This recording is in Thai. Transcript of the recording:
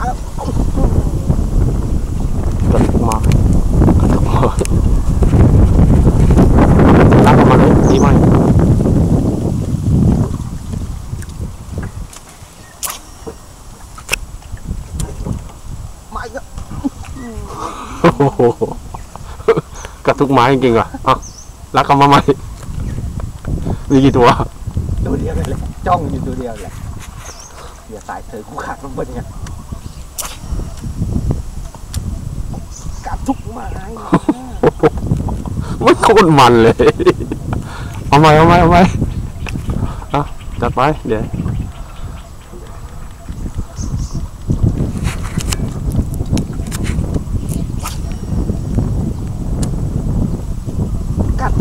าแล้วกระตุกมอกระตุกมอรับออมาเลยดีไหมกระทุกไม้จริงๆอะรักกันมาไหม่มีกี่ตัวตัวเดียวเลยจ้องอยู่ตัวเดียวเลยเดี๋ยวสายเธอกูขาดลงไปเนี่ย ทุกไม้มันโคตรมันเลย เอาไหมเอาไหมเอาไหมอะจัดไป เดี๋ยวกัด